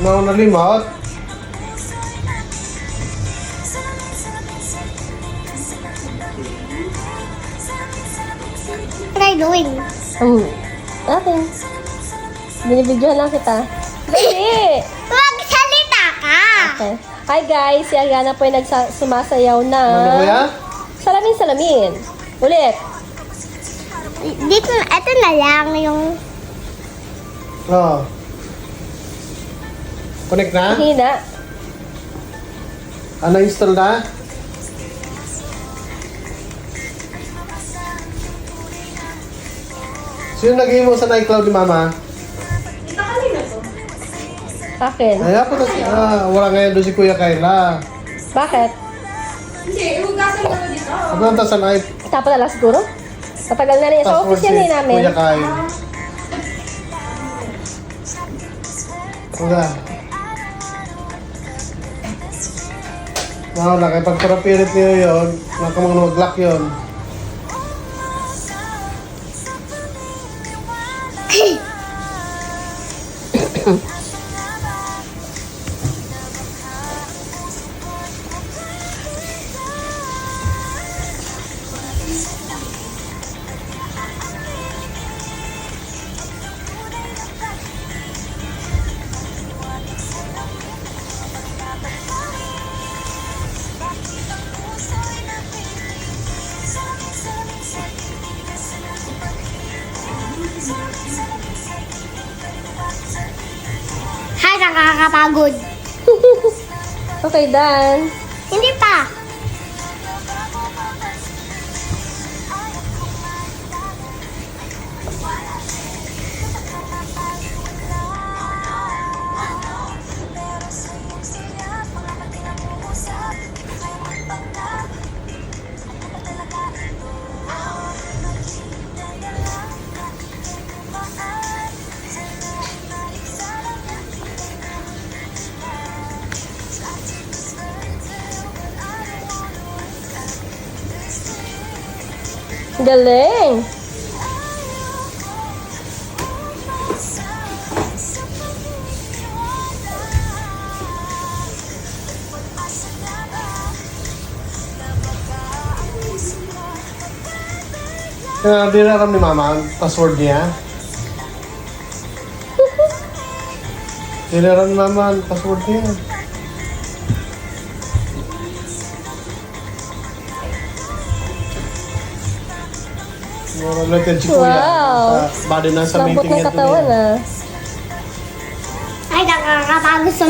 No, nalimot. What are you doing? Um, akin. Binibidyohan lang kita. Dali! Magsalita ka! Okay. Hi guys, si Ariana po ay nagsa- sumasayaw na Ano kuya? salamin salamin. Ulit. Dito, ito na lang yung... Oo. Connect na? Hina. Ano install na? Sino nag mo sa iCloud ni Mama? Akin. Ay, na si... Ah, wala ngayon doon si Kuya Kayla. Bakit? Ano ang tasan ay Tapos na lang siguro? Matagal na rin. Sa office yan eh namin. Kuya Kyle. Wala. Wala, kaya pag parapirit niyo yun, nakamang mag-lock yun. Hay, nakakapagod. Okay, Dan. Hindi pa. Galing. Kaya di na alam ni Mama ang password niya. Di alam ni Mama ang password niya. Related si Kuya. Wow. Sa body na sa Lambot meeting ng yan katawan ah. Ay, nakakapagod sa